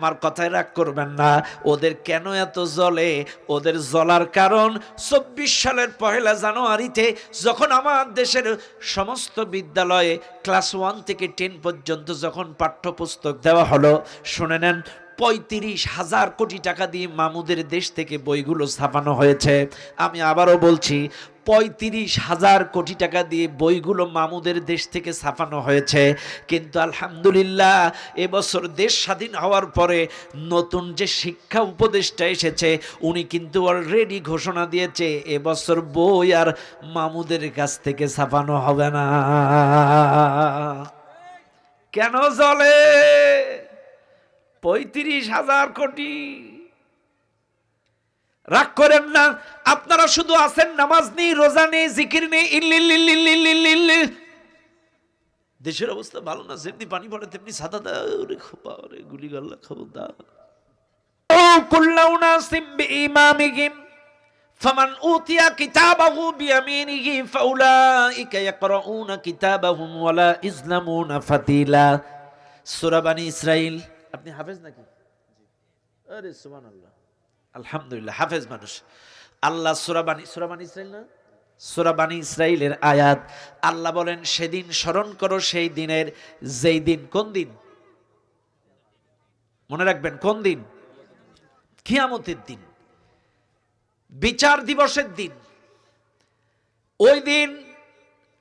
আমার কথায় রাগ করবেন না। ওদের কেন এত জলে ওদের জলার কারণ চব্বিশ সালের পহেলা জানুয়ারিতে যখন আমার দেশের সমস্ত বিদ্যালয়ে ক্লাস ওয়ান থেকে টেন পর্যন্ত যখন পাঠ্যপুস্তক দেওয়া হলো, শুনে নেন পঁয়ত্রিশ হাজার কোটি টাকা দিয়ে মামুদের দেশ থেকে বইগুলো ছাপানো হয়েছে। আমি আবারও বলছি, পঁয়ত্রিশ হাজার কোটি টাকা দিয়ে বইগুলো মামুদের দেশ থেকে ছাপানো হয়েছে। কিন্তু আলহামদুলিল্লাহ, এবছর দেশ স্বাধীন হওয়ার পরে নতুন যে শিক্ষা উপদেষ্টা এসেছে, উনি কিন্তু অলরেডি ঘোষণা দিয়েছে, এবছর বই আর মামুদের কাছ থেকে ছাপানো হবে না। কেন চলে পঁয়ত্রিশ হাজার কোটি রাগ করেন না আপনারা শুধু আছেন নামাজ নেই রোজা নেই জিকির নেই ইল্লিল্লিল্লিল্লিল্লিল্লি। দেশের অবস্থা ভালো না যেমনি পানি পড়ে তেমনি সাদা দা ওরে খোপা ওরে গুলি গাল্লা খবর দা ও কুল্লাউনা সিম্বি ইমামিহিম فمن أوتي كتابه بيمينه فأولئك يقرؤون كتابهم ولا يظلمون فتيلا সূরা বানি ইসরাইল আপনি হাফেজ নাকি? আরে সুবহানাল্লাহ। আলহামদুলিল্লাহ হাফেজ মানুষ। আল্লাহ সুরাবানি সুরাবানি ইসরাইল না? সুরাবানি ইসরাইলের আয়াত আল্লাহ বলেন সেদিন স্মরণ করো সেই দিনের যেই দিন। কোন দিন? মনে রাখবেন কোন দিন? কিয়ামতের দিন। বিচার দিবসের দিন। ওই দিন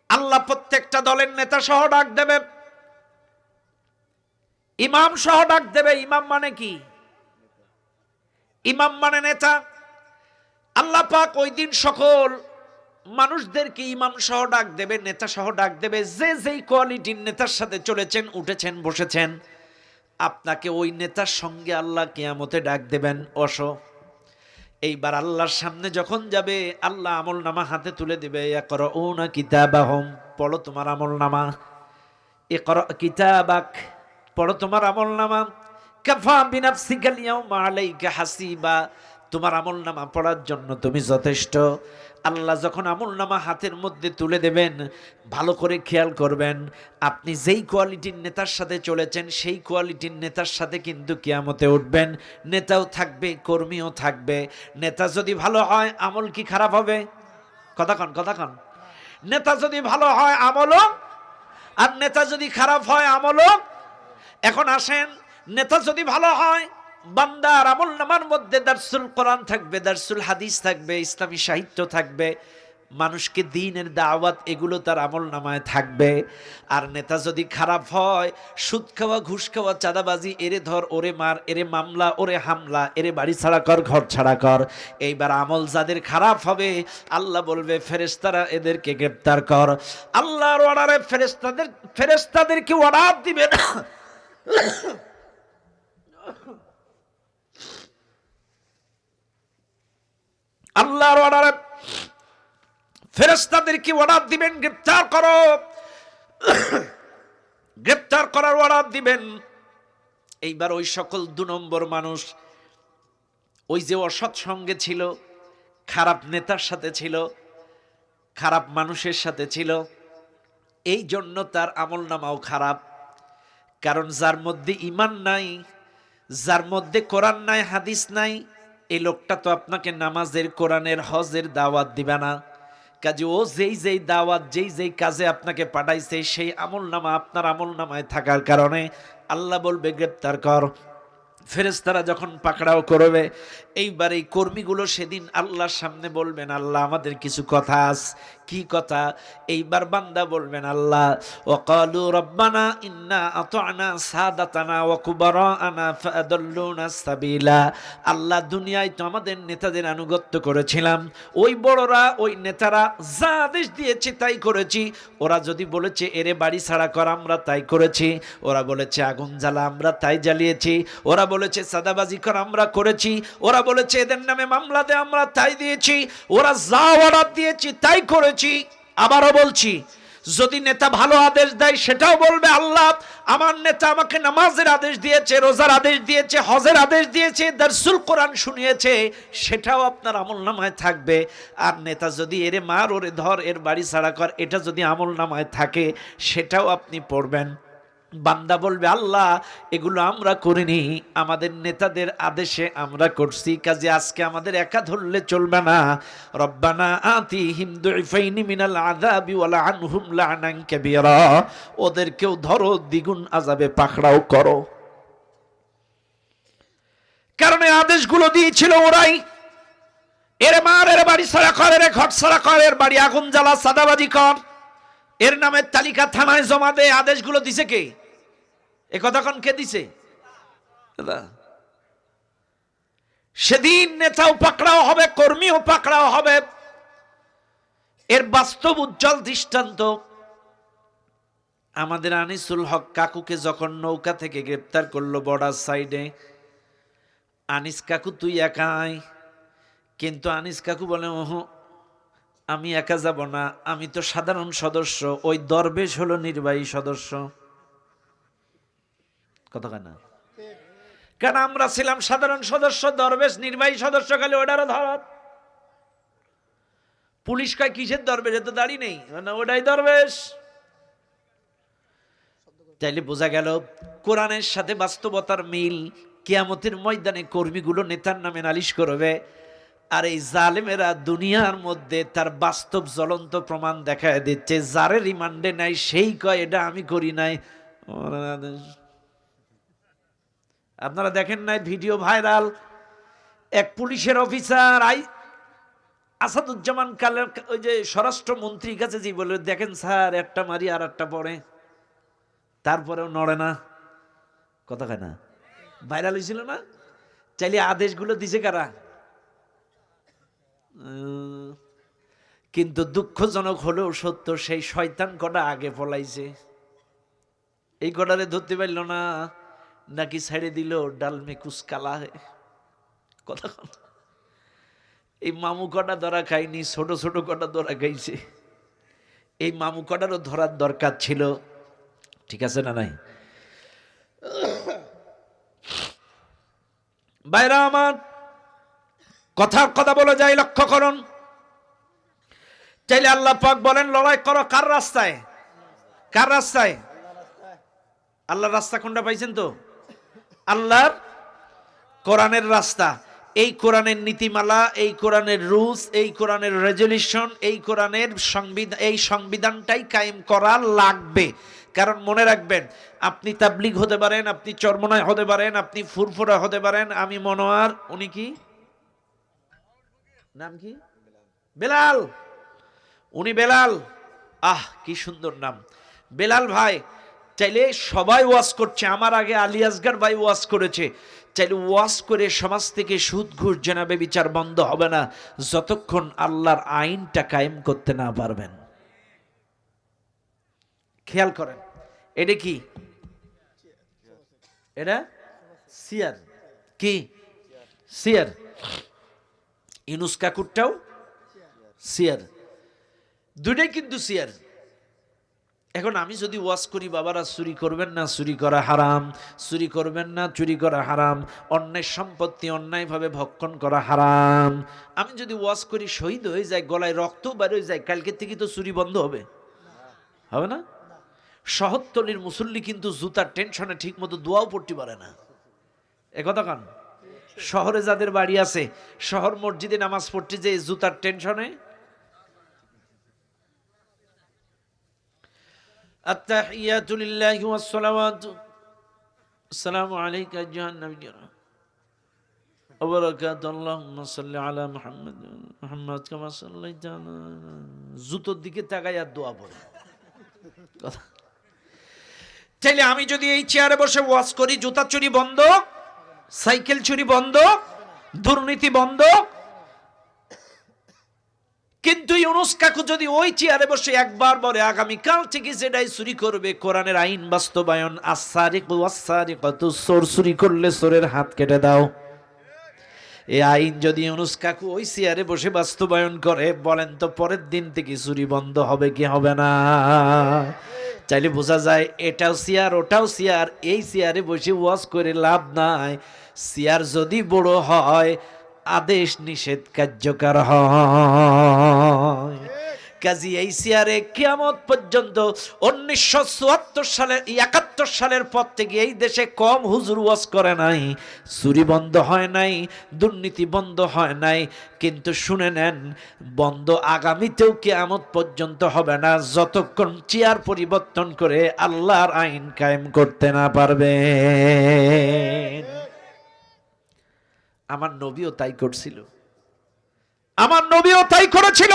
আল্লাহ প্রত্যেকটা দলের নেতা সহ ডাক দেবে। ইমাম সহ ডাক দেবে, ইমাম মানে কি? ইমাম মানে নেতা। আল্লাহ পাক ওই দিন সকল মানুষদেরকে ইমাম সহ ডাক দেবে, নেতা সহ ডাক দেবে। যে যেই কোয়ালিটির নেতার সাথে চলেছেন, উঠেছেন, বসেছেন, আপনাকে ওই নেতার সঙ্গে আল্লাহ কেয়ামতে ডাক দেবেন। অসো এইবার আল্লাহর সামনে যখন যাবে, আল্লাহ আমল নামা হাতে তুলে দেবে এ কর ও না কিতাবাহম। পড়ো তোমার আমল নামা এ কর কিতাবাক। পড়ো তোমার আমল নামা। কাফা বিনাফসিকা লিয়াউমা আলাইকা হাসিবা। তোমার আমল নামা পড়ার জন্য তুমি যথেষ্ট। আল্লাহ যখন আমল নামা হাতের মধ্যে তুলে দেবেন, ভালো করে খেয়াল করবেন, আপনি যেই কোয়ালিটির নেতার সাথে চলেছেন, সেই কোয়ালিটির নেতার সাথে কিন্তু কেয়ামতে উঠবেন। নেতাও থাকবে, কর্মীও থাকবে। নেতা যদি ভালো হয়, আমল কি খারাপ হবে? কথা কন কথা কন। নেতা যদি ভালো হয়, আমলও। আর নেতা যদি খারাপ হয়, আমলও। এখন আসেন, নেতা যদি ভালো হয়, বান্দার আমল নামার মধ্যে দার্সুল কোরআন থাকবে, দার্সুল হাদিস থাকবে, ইসলামী সাহিত্য থাকবে, মানুষকে দিনের দাওয়াত এগুলো তার আমল নামায় থাকবে। আর নেতা যদি খারাপ হয়, সুদ খাওয়া, ঘুষ খাওয়া, চাঁদাবাজি, এরে ধর, ওরে মার, এরে মামলা, ওরে হামলা, এরে বাড়ি ছাড়া কর, ঘর ছাড়া কর। এইবার আমল যাদের খারাপ হবে, আল্লাহ বলবে ফেরেস্তারা এদেরকে গ্রেপ্তার কর। আল্লাহর অর্ডারে ফেরেস্তাদের ফেরেস্তাদেরকে অর্ডার দিবে আল্লাহর অর্ডারে ফেরেস্তাদেরকে অর্ডার দিবেন, গ্রেপ্তার করো। গ্রেপ্তার করার অর্ডার দিবেন। এইবার ওই সকল দু নম্বর মানুষ ওই যে অসৎ সঙ্গে ছিল, খারাপ নেতার সাথে ছিল, খারাপ মানুষের সাথে ছিল, এই জন্য তার আমল নামাও খারাপ। কারণ যার মধ্যে ইমান নাই, যার মধ্যে কোরআন নাই, হাদিস নাই, এই লোকটা তো আপনাকে নামাজের, কোরআনের, হজের দাওয়াত দিবে না। কাজে ও যেই যেই দাওয়াত, যেই যেই কাজে আপনাকে পাঠাইছে, সেই আমল নামা আপনার আমল নামায় থাকার কারণে আল্লাহ বলবে, গ্রেপ্তার কর। ফেরেস্তারা যখন পাকড়াও করবে, এইবার এই কর্মীগুলো সেদিন আল্লাহর সামনে বলবেন, আল্লাহ, আমাদের কিছু কথা আস। কি কথা? এইবার বান্দা বলবেন, আল্লাহ, ওয়াকালু রব্বানা ইন্না আতানা সাদাতানা ওয়া কুবারানা ফাদাল্লুনা সাবিলা। আল্লাহ দুনিয়ায় তো আমাদের নেতাদের আনুগত্য করেছিলাম। ওই বড়রা, ওই নেতারা যা আদেশ দিয়েছে তাই করেছি। ওরা যদি বলেছে, এরে বাড়ি ছাড়া কর, আমরা তাই করেছি। ওরা বলেছে, আগুন জ্বালা, আমরা তাই জ্বালিয়েছি। ওরা বলেছে, সাদাবাজি কর, আমরা করেছি। ওরা বলেছে, এদের নামে মামলা দে, আমরা তাই দিয়েছি। ওরা যা অর্ডার দিয়েছি তাই করেছি। আবারও বলছি, যদি নেতা ভালো আদেশ দেয়, সেটাও বলবে আল্লাহ। আমার নেতা আমাকে নামাজের আদেশ দিয়েছে, রোজার আদেশ দিয়েছে, হজের আদেশ দিয়েছে, দারসুল কোরআন শুনিয়েছে, সেটাও আপনার আমল নামায় থাকবে। আর নেতা যদি এরে মার, ওরে ধর, এর বাড়ি ছাড়া কর, এটা যদি আমল নামায় থাকে, সেটাও আপনি পড়বেন। বান্দা বলবে, আল্লাহ, এগুলো আমরা করিনি, আমাদের নেতাদের আদেশে আমরা করছি, কাজে আজকে আমাদের একা ধরলে চলবে না। রব্বানা আতি হিন্দু মিনাল আযাবি আনহুম লানান কাবীরা। ওদেরকেও ধরো, দ্বিগুণ আযাবে পাকড়াও করো। কারণ এই আদেশগুলো দিয়েছিল ওরাই। এর মার, এর বাড়ি সারা কর এর ঘট সারা কর এর বাড়ি, আগুন জ্বালা, সাদাবাজি কর। এর নামের তালিকা থানায় জমা দে আদেশগুলো দিছে কে? এ কথাক্ষণ কে দিছে। সেদিন নেতাও পাকড়াও হবে, কর্মীও পাকড়াও হবে। এর বাস্তব উজ্জ্বল দৃষ্টান্ত, আমাদের আনিসুল হক কাকুকে যখন নৌকা থেকে গ্রেপ্তার করল বর্ডার সাইডে, আনিস কাকু, তুই একাই? কিন্তু আনিস কাকু বলে, ওহ আমি একা যাব না, আমি তো সাধারণ সদস্য, ওই দরবেশ হলো নির্বাহী সদস্য। কথা না? কেন আমরা ছিলাম সাধারণ সদস্য, দরবেশ, নির্বাহী সদস্য, খালি ওটারও ধরত পুলিশ কয়, কিসের দরবেশ? এত দাড়ি নেই। মানে ওটাই দরবেশ। তাইলে বোঝা গেল, কোরআনের সাথে বাস্তবতার মিল, কেয়ামতের ময়দানে কর্মীগুলো নেতার নামে নালিশ করবে। আর এই জালেমেরা দুনিয়ার মধ্যে তার বাস্তব জ্বলন্ত প্রমাণ দেখায় দিচ্ছে, যারে রিমান্ডে নাই, সেই কয়, এটা আমি করি নাই। আপনারা দেখেন নাই ভিডিও ভাইরাল, এক পুলিশের অফিসার, আই, আসাদুজ্জামান কালের ওই যে স্বরাষ্ট্রমন্ত্রীর কাছে যে বলে, দেখেন স্যার, একটা মারি আর একটা পড়ে। তারপরেও নড়ে না। কথা কয় না? ভাইরাল হয়েছিল না? চাইলে আদেশগুলো দিছে কারা? কিন্তু দুঃখজনক হলেও সত্য, সেই শয়তান কটা আগে পলাইছে। এই কটারে ধরতে পারল না, নাকি ছেড়ে দিল ডালমে কুসকালা কথা এই মামু কটা ধরা খায়নি ছোট ছোট কটা ধরা খাইছে। এই মামু কটারও ধরার দরকার ছিল। ঠিক আছে না নাই? বাইরা আমার কথার কথা বলে যাই, লক্ষ্য করুন। চাইলে আল্লাহ পাক বলেন, লড়াই করো কার রাস্তায়? কার রাস্তায়? আল্লাহর রাস্তা কোনটা পাইছেন তো? আল্লাহর কোরআনের রাস্তা। এই কোরআনের নীতিমালা, এই কোরআনের রুলস, এই কোরআনের রেজলিউশন এই কোরআনের সংবিধান এই সংবিধানটাই কায়েম করা লাগবে। কারণ মনে রাখবেন, আপনি তাবলিগ হতে পারেন, আপনি চর্মনায় হতে পারেন, আপনি ফুরফুরা হতে পারেন, আমি মনোয়ার, উনি কি? নাম কি? বেলাল। উনি বেলাল। আহ, কি সুন্দর নাম। বেলাল ভাই, চাইলে সবাই ওয়াশ করছে। আমার আগে আলী আসগার ভাই ওয়াশ করেছে। চাইলে ওয়াশ করে সমাজ থেকে সুদ ঘুষ জানাবে বিচার বন্ধ হবে না। যতক্ষণ আল্লাহর আইনটা কায়েম করতে না পারবেন। খেয়াল করেন। এটা কি? এটা? সিয়ার। কি? সিয়ার। ইনুস কাকুরটাও সিয়ার। দুটাই কিন্তু সিয়ার। এখন আমি যদি ওয়াজ করি, বাবারা চুরি করবেন না, চুরি করা হারাম, চুরি করবেন না, চুরি করা হারাম অন্যের সম্পত্তি অন্যায়ভাবে ভক্ষণ করা হারাম। আমি যদি ওয়াজ করি, শহীদ হয়ে যায়, গলায় রক্ত বার হয়ে যায়, কালকের থেকে তো চুরি বন্ধ হবে। হবে না? শহরতলির মুসল্লি কিন্তু জুতার টেনশনে ঠিক মতো দোয়াও পড়তে পারে না। একথা কান। শহরে যাদের বাড়ি আছে শহর মসজিদে নামাজ পড়তে যে জুতার টেনশনে التحيات لله والصلوات السلام عليك أيها النبي وبركات اللهم صل على محمد محمد كما صليت على জুতোর দিকে তাকাইয়া দোয়া পড়ে কথা তাইলে আমি যদি এই চেয়ারে বসে ওয়াজ করি জুতা চুরি বন্ধ সাইকেল চুরি বন্ধ, দুর্নীতি বন্ধ। কিন্তু ইউনুস কাকু যদি ওই চেয়ারে বসে একবার বলে আগামী কাল থেকে যেটাই চুরি করবে, কোরআনের আইন বাস্তবায়ন আসারি আসারি কত চোর চুরি করলে চোরের হাত কেটে দাও। এই আইন যদি ইউনুস কাকু ওই চেয়ারে বসে বাস্তবায়ন করে, বলেন তো পরের দিন থেকে চুরি বন্ধ হবে কি হবে না? চাইলে বোঝা যায় এটাও চেয়ার ওটাও চেয়ার এই চেয়ারে বসে ওয়াজ করে লাভ নাই। চেয়ার যদি বড় হয়, আদেশ নিষেধ কার্যকর হয়। কাজী, এই সিয়ারে কিয়ামত পর্যন্ত উনিশশো চুয়াত্তর সালের, একাত্তর সালের পর থেকে এই দেশে কম হুজুর ওয়াজ করে নাই। চুরি বন্ধ হয় নাই, দুর্নীতি বন্ধ হয় নাই। কিন্তু শুনে নেন, বন্ধ আগামীতেও কিয়ামত পর্যন্ত হবে না, যতক্ষণ চেয়ার পরিবর্তন করে আল্লাহর আইন কায়েম করতে না পারবে। আমার নবীও তাই করছিল। আমার নবীও তাই করেছিল।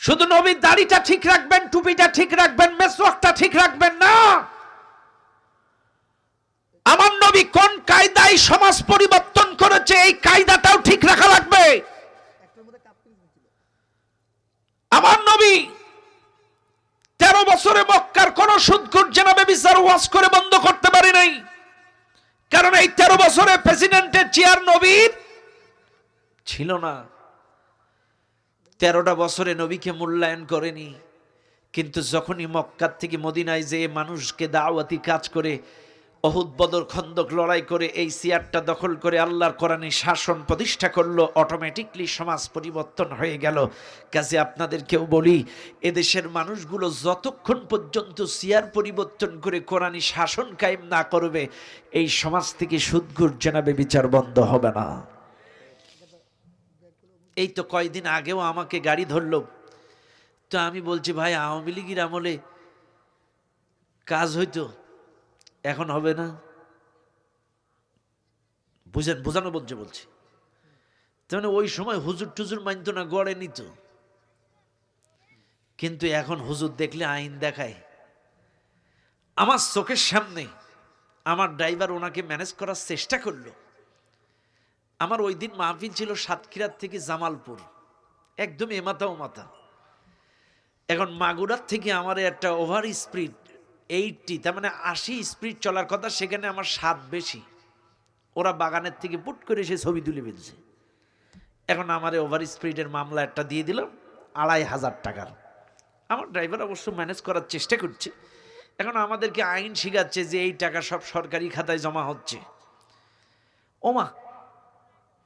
শুধু নবীর দাড়িটা ঠিক রাখবেন, টুপিটা ঠিক রাখবেন, মেসওয়াকটা ঠিক রাখবেন না। আমার নবী কোন কায়দায় সমাজ পরিবর্তন করেছে, এই কায়দাটাও ঠিক রাখা লাগবে। আমার নবী তেরো বছরে মক্কার কোন সুদকুট জেনাবে বিচার ওয়াজ করে বন্ধ করতে পারি নাই। কারণ এই তেরো বছরে প্রেসিডেন্টের চেয়ার নবীর ছিল না। তেরোটা বছরে নবীকে মূল্যায়ন করেনি। কিন্তু যখনই মক্কার থেকে মদিনায় যে মানুষকে দাওয়াতি কাজ করে, অহুদ বদর খন্দক লড়াই করে, এই চেয়ারটা দখল করে আল্লাহর কোরআনে শাসন প্রতিষ্ঠা করল অটোমেটিকলি সমাজ পরিবর্তন হয়ে গেল। কাজে আপনাদেরকেও বলি, এদেশের মানুষগুলো যতক্ষণ পর্যন্ত চেয়ার পরিবর্তন করে কোরআনী শাসন কায়েম না করবে, এই সমাজ থেকে সুদগুর জানাবে বিচার বন্ধ হবে না। এই তো কয়দিন আগেও আমাকে গাড়ি ধরলো। তো আমি বলছি, ভাই, আওয়ামী লীগের আমলে কাজ হইতো, এখন হবে না। বুঝেন, বোঝানো বলছে বলছি। তার মানে ওই সময় হুজুর টুজুর মানতো না, গড়ে নিত। কিন্তু এখন হুজুর দেখলে আইন দেখায়। আমার চোখের সামনে আমার ড্রাইভার ওনাকে ম্যানেজ করার চেষ্টা করল। আমার ওই দিন মাহফিল ছিল সাতক্ষীরার থেকে জামালপুর। একদম এমাতা ওমাতা। এখন মাগুরার থেকে আমার একটা ওভার স্পিড এইটটি তার মানে আশি স্পিড চলার কথা সেখানে আমার স্বাদ বেশি। ওরা বাগানের থেকে পুট করে সে ছবি তুলে ফেলছে। এখন আমার ওভার স্পিডের মামলা একটা দিয়ে দিলাম আড়াই হাজার টাকার। আমার ড্রাইভার অবশ্য ম্যানেজ করার চেষ্টা করছে। এখন আমাদেরকে আইন শিখাচ্ছে যে এই টাকা সব সরকারি খাতায় জমা হচ্ছে। ওমা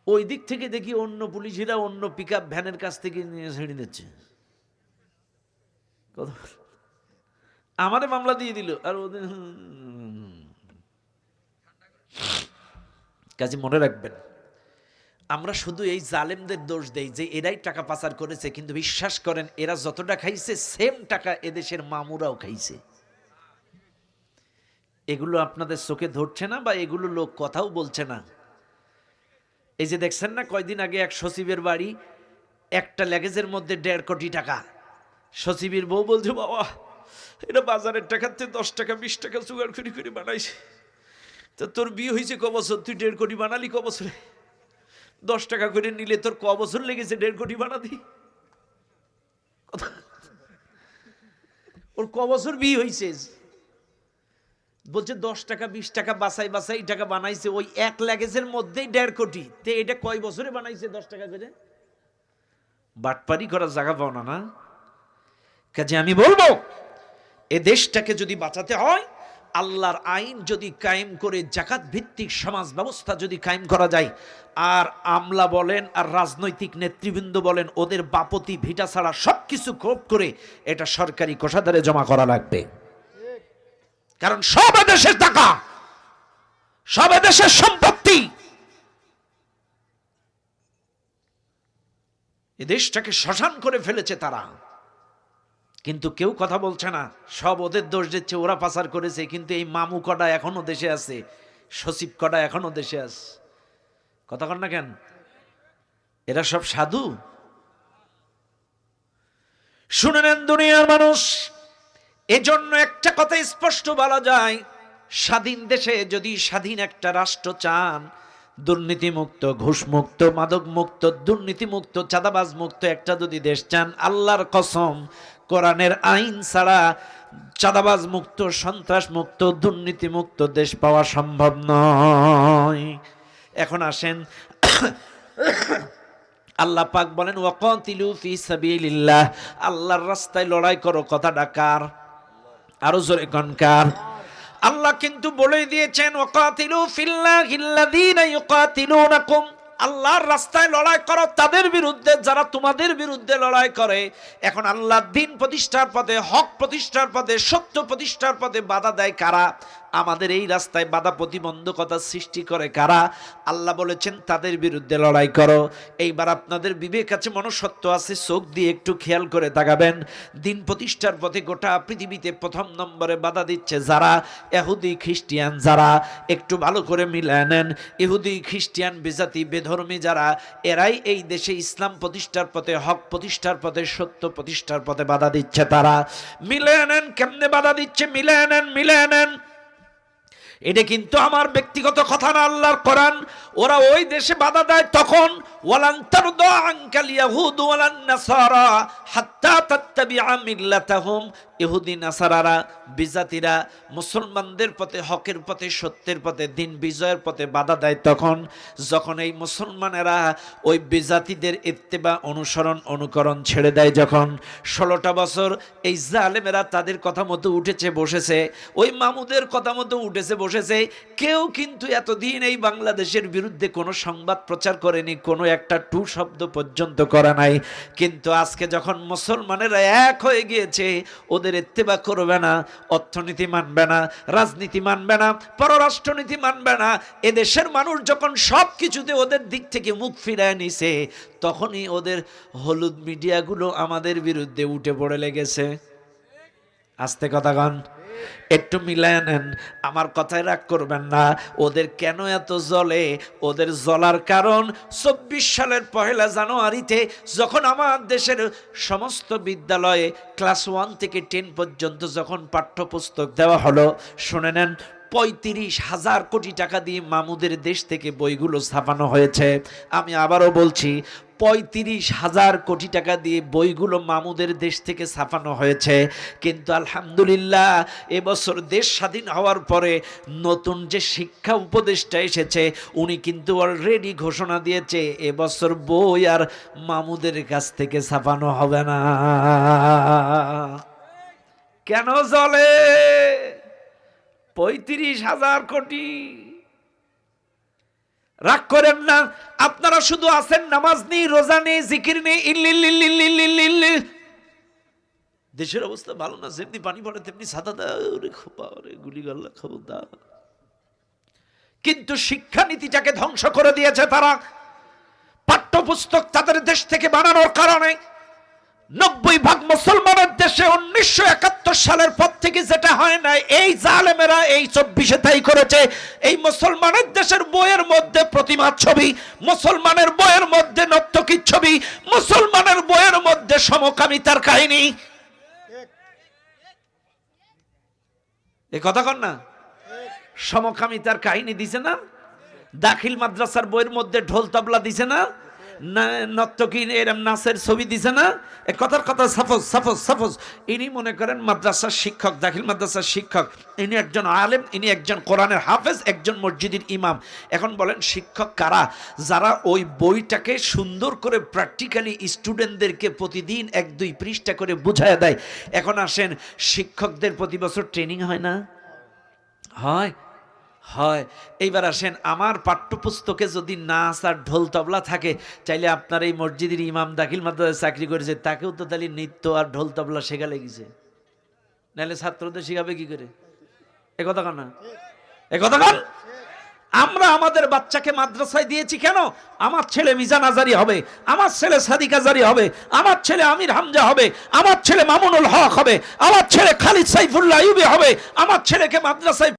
ওই দিক থেকে দেখি অন্য পুলিশেরা অন্য পিক ভ্যানের কাছ থেকে নিয়ে ছেড়ে দিচ্ছে। আমারে মামলা দিয়ে দিল। আর ওদের কাজে মনে রাখবেন, আমরা শুধু এই জালেমদের দোষ দেই, যে এরাই টাকা পাচার করেছে, কিন্তু বিশ্বাস করেন, এরা যতটা খাইছে সেম টাকা এদেশের মামুরাও খাইছে। এগুলো আপনাদের চোখে ধরছে না বা এগুলো লোক কথাও বলছে না? এই যে দেখছেন না, কয়দিন আগে এক সচিবের বাড়ি একটা ল্যাগেজের মধ্যে দেড় কোটি টাকা। সচিবের বউ বলছে, বাবা, এটা বাজারের টাকাতে দশ টাকা, বিশ টাকা জোগাড় করে করে বানাইছে। তো তোর বিয়ে হয়েছে ক বছর? তুই দেড় কোটি বানালি ক বছরে? দশ টাকা করে নিলে তোর ক বছর লেগেছে দেড় কোটি বানাতি? ওর ক বছর বিয়ে হয়েছে। বলছে, দশ টাকা, বিশ টাকা বাসাই বাসাই টাকা বানাইছে, ওই এক ল্যাগেজের মধ্যেই দেড় কোটি। তে এটা কয় বছরে বানাইছে দশ টাকা করে? বাটপারি করার জায়গা পাও না না? কাজে আমি বলব, এ দেশটাকে যদি বাঁচাতে হয়, আল্লাহর আইন যদি কায়েম করে জাকাত ভিত্তিক সমাজ ব্যবস্থা যদি কায়েম করা যায়, আর আমলা বলেন, আর রাজনৈতিক নেতৃবৃন্দ বলেন, ওদের বাপতি ভিটা ছাড়া সব কিছু ক্ষোভ করে, এটা সরকারি কোষাধারে জমা করা লাগবে। কারণ সব দেশের টাকা, সব দেশের সম্পত্তি। এ দেশটাকে শ্মশান করে ফেলেছে তারা। কিন্তু কেউ কথা বলছে না। সব ওদের দোষ দিচ্ছে, ওরা পাচার করেছে, কিন্তু এই মামু কটা এখনও দেশে আছে? সচিব কটা এখনও দেশে আছে? কথা কন না কেন? এরা সব সাধু। শুনে নেন দুনিয়ার মানুষ। এজন্য একটা কথা স্পষ্ট বলা যায়, স্বাধীন দেশে যদি স্বাধীন একটা রাষ্ট্র চান, দুর্নীতিমুক্ত, ঘুষমুক্ত, মাদকমুক্ত, দুর্নীতিমুক্ত চাঁদাবাজ মুক্ত একটা যদি দেশ চান, আল্লাহর কসম, কোরআনের আইন ছাড়া চাঁদাবাজ মুক্ত সন্ত্রাস মুক্ত দুর্নীতি মুক্ত দেশ পাওয়া সম্ভব নয়। এখন আসেন, আল্লাহ পাক বলেন, ওয়াকাতিলু ফি সাবিলিল্লাহ, আল্লাহর রাস্তায় লড়াই করো কথা ডাকার আরও জোরে কনকার আল্লাহ কিন্তু বলে দিয়েছেন, ওয়াকাতিলু ফিল্লাহিল্লাযীনা ইউকাতিলুনাকুম। আল্লাহর রাস্তায় লড়াই করো, তাদের বিরুদ্ধে, যারা তোমাদের বিরুদ্ধে লড়াই করে। এখন আল্লাহ দিন প্রতিষ্ঠার পথে, হক প্রতিষ্ঠার পথে, সত্য প্রতিষ্ঠার পথে বাধা দেয় কারা? আমাদের এই রাস্তায় বাধা প্রতিবন্ধকতা সৃষ্টি করে কারা? আল্লাহ বলেছেন, তাদের বিরুদ্ধে লড়াই করো। এইবার আপনাদের বিবেক আছে মনসত্ব আছে, চোখ দিয়ে একটু খেয়াল করে তাকাবেন। দিন প্রতিষ্ঠার পথে গোটা পৃথিবীতে প্রথম নম্বরে বাধা দিচ্ছে যারা? এহুদি, খ্রিস্টিয়ান যারা? একটু ভালো করে মিলায় নেন। ইহুদি খ্রিস্টিয়ান, বেজাতি, বেধর্মী যারা? এরাই এই দেশে ইসলাম প্রতিষ্ঠার পথে, হক প্রতিষ্ঠার পথে, সত্য প্রতিষ্ঠার পথে বাধা দিচ্ছে তারা। মিলে নেন, কেমনে বাধা দিচ্ছে? মিলে নেন মিলে নেন। এটা কিন্তু আমার ব্যক্তিগত কথা না আল্লাহর কোরআন। ওরা ওই দেশে বাধা দেয় তখন ওয়ালান তারদা আনকাল ওয়ালান নাসারা হাত্তা ইহুদি নাসারারা, বিজাতিরা, মুসলমানদের পথে, হকের পথে, সত্যের পথে, দিন বিজয়ের পথে বাধা দেয় তখন, যখন এই মুসলমানেরা ওই বিজাতিদের ইত্তেবা, অনুসরণ, অনুকরণ ছেড়ে দেয় যখন, ষোলোটা বছর এই জালেমেরা তাদের কথা মতো উঠেছে, বসেছে, ওই মামুদের কথা মতো উঠেছে, বসেছে, কেউ কিন্তু এতদিন এই বাংলাদেশের বিরুদ্ধে কোনো সংবাদ প্রচার করেনি, কোনো একটা টু শব্দ পর্যন্ত করে নাই। কিন্তু আজকে যখন মুসলমানেরা এক হয়ে গিয়েছে, ওদের ইত্তেবা করবে না, অর্থনীতি মানবে না, রাজনীতি মানবে না, পররাষ্ট্রনীতি মানবে না, এদেশের মানুষ যখন সব কিছুতে ওদের দিক থেকে মুখ ফিরায় নিছে, তখনই ওদের হলুদ মিডিয়াগুলো আমাদের বিরুদ্ধে উঠে পড়ে লেগেছে। আস্তে কথা গান একটু মিলায় নেন, আমার কথায় রাগ করবেন না। ওদের কেন এত জলে ওদের জলার কারণ চব্বিশ সালের পহেলা জানুয়ারিতে যখন আমার দেশের সমস্ত বিদ্যালয়ে ক্লাস ওয়ান থেকে টেন পর্যন্ত যখন পাঠ্যপুস্তক দেওয়া হলো, শুনে নেন পঁয়ত্রিশ হাজার কোটি টাকা দিয়ে মামুদের দেশ থেকে বইগুলো ছাপানো হয়েছে। আমি আবারও বলছি, পঁয়ত্রিশ হাজার কোটি টাকা দিয়ে বইগুলো মামুদের দেশ থেকে ছাপানো হয়েছে। কিন্তু আলহামদুলিল্লাহ, এবছর দেশ স্বাধীন হওয়ার পরে নতুন যে শিক্ষা উপদেষ্টা এসেছে, উনি কিন্তু অলরেডি ঘোষণা দিয়েছে, এবছর বই আর মামুদের কাছ থেকে ছাপানো হবে না। কেন জলে? পঁয়ত্রিশ হাজার কোটি রাগ করেন না, আপনারা শুধু আছেন নামাজ নেই, রোজা নেই, জিকির নেই। দেশের অবস্থা ভালো না যেমনি পানি পড়ে তেমনি সাদা দা ওরে খোপা ওরে গুলি গাল্লা খবর দা কিন্তু শিক্ষানীতিটাকে ধ্বংস করে দিয়েছে তারা পাঠ্যপুস্তক তাদের দেশ থেকে বানানোর কারণে নব্বই ভাগ মুসলমানের দেশে উনিশশো একাত্তর সালের পর থেকে যেটা হয় না, এই জালেমেরা এই চব্বিশে তাই করেছে। এই মুসলমানের দেশের বইয়ের মধ্যে প্রতিমা ছবি, মুসলমানের বইয়ের মধ্যে নর্তকীর ছবি, মুসলমানের বইয়ের মধ্যে সমকামিতার কাহিনী। এ কথা কন না? সমকামিতার কাহিনী দিছে না? দাখিল মাদ্রাসার বইয়ের মধ্যে ঢোল তবলা দিছে না? নর্তকী এরম নাচের ছবি দিছে না? কথার কথা সাপোজ সাপোজ সাপোজ ইনি মনে করেন মাদ্রাসার শিক্ষক, দাখিল মাদ্রাসার শিক্ষক। ইনি একজন আলেম, ইনি একজন কোরআনের হাফেজ, একজন মসজিদের ইমাম। এখন বলেন শিক্ষক কারা? যারা ওই বইটাকে সুন্দর করে প্র্যাকটিক্যালি স্টুডেন্টদেরকে প্রতিদিন এক, দুই পৃষ্ঠা করে বুঝায় দেয়। এখন আসেন, শিক্ষকদের প্রতি বছর ট্রেনিং হয় না? হয়। হয়। এইবার আসেন, আমার পাঠ্যপুস্তকে যদি নাচ আর ঢোল তবলা থাকে, চাইলে আপনার এই মসজিদের ইমাম দাখিল মাদ্রাসায় চাকরি করেছে, তাকেও তো তাহলে নৃত্য আর ঢোল তবলা শেখা লেগেছে। নাহলে ছাত্রদের শেখাবে কি করে? এ কথা না। এ কথা কন। আমরা আমাদের বাচ্চাকে মাদ্রাসায় দিয়েছি কেন? আমার ছেলে মিজান আজারি হবে, আমার ছেলে সাদিক আজারি হবে, আমার ছেলে আমির হামজা হবে, আমার ছেলে মামুনুল হক হবে, আমার ছেলে খালিদ সাইফুল্লাহ ইউবি হবে, আমার ছেলেকে মাদ্রাসায়